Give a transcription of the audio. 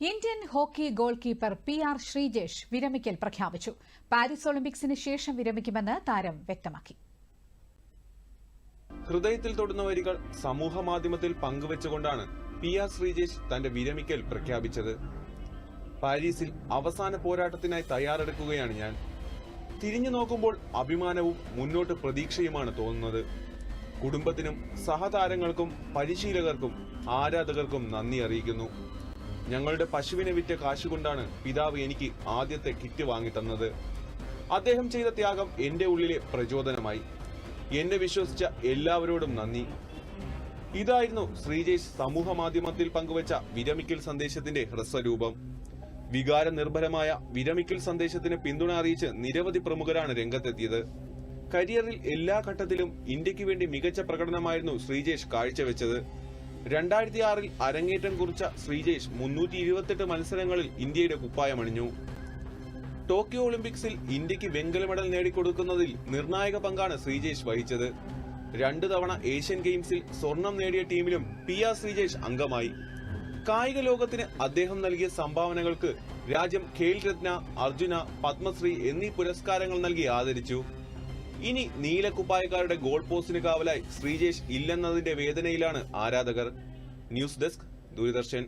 Indian hockey goal keeper P R Sreejesh വിരമിക്കൽ പ്രഖ്യാപിച്ചു. Paris ഒളിമ്പിക്സിന് ശേഷം വിരമിക്കുമെന്ന് താരം വ്യക്തമാക്കി. ഹൃദയത്തിൽ തൊടുന്ന വരികൾ സമൂഹ മാധ്യമത്തിൽ പങ്കുവച്ചുകൊണ്ടാണ് പി ആർ ശ്രീജേഷ് തന്റെ വിരമിക്കൽ പ്രഖ്യാപിച്ചത്. പാരീസിൽ അവസാന പോരാട്ടത്തിനായി തയ്യാറെടുക്കുകയാണ് ഞാൻ. തിരിഞ്ഞു നോക്കുമ്പോൾ അഭിമാനവും മുന്നോട്ട് പ്രതീക്ഷയുമാണ് തോന്നുന്നത്. കുടുംബത്തിനും സഹതാരങ്ങൾക്കും പരിശീലകർക്കും ആരാധകർക്കും നന്ദി അറിയിക്കുന്നു. ഞങ്ങളുടെ പശുവിനെ വിറ്റ കാശുകൊണ്ടാണ് പിതാവ് എനിക്ക് ആദ്യത്തെ കിറ്റ് വാങ്ങിത്തന്നത് അദ്ദേഹം ചെയ്ത ത്യാഗം എന്റെ ഉള്ളിലെ പ്രചോദനമായി. എന്നെ വിശ്വസിച്ച എല്ലാവരോടും നന്ദി. ഇതായിരുന്നു ശ്രീജേഷ് സമൂഹ മാധ്യമത്തിൽ പങ്കുവച്ച വിരമിക്കൽ സന്ദേശത്തിന്റെ ഹ്രസ്വരൂപം. വികാര നിർഭരമായ വിരമിക്കൽ സന്ദേശത്തിന് പിന്തുണ അറിയിച്ച് നിരവധി പ്രമുഖരാണ് രംഗത്തെത്തിയത്. കരിയറിൽ എല്ലാ ഘട്ടത്തിലും ഇന്ത്യയ്ക്ക് വേണ്ടി മികച്ച പ്രകടനമായിരുന്നു ശ്രീജേഷ് കാഴ്ചവെച്ചത്. രണ്ടായിരത്തി ആറിൽ അരങ്ങേറ്റം കുറിച്ച ശ്രീജേഷ് മുന്നൂറ്റി ഇരുപത്തെട്ട് മത്സരങ്ങളിൽ ഇന്ത്യയുടെ കുപ്പായമണിഞ്ഞു ടോക്കിയോ ഒളിമ്പിക്സിൽ ഇന്ത്യയ്ക്ക് വെങ്കല മെഡൽ നേടിക്കൊടുക്കുന്നതിൽ നിർണായക പങ്കാണ് ശ്രീജേഷ് വഹിച്ചത്. രണ്ടു തവണ ഏഷ്യൻ ഗെയിംസിൽ സ്വർണം നേടിയ ടീമിലും പി ആർ ശ്രീജേഷ് അംഗമായി. കായിക ലോകത്തിന് അദ്ദേഹം നൽകിയ സംഭാവനകൾക്ക് രാജ്യം ഖേൽ രത്ന അർജുന പത്മശ്രീ എന്നീ പുരസ്കാരങ്ങൾ നൽകി ആദരിച്ചു. ഇനി നീലക്കുപ്പായക്കാരുടെ ഗോൾ പോസ്റ്റിന് കാവലായി ശ്രീജേഷ് ഇല്ലെന്നതിന്റെ വേദനയിലാണ് ആരാധകർ. News desk Doordarshan.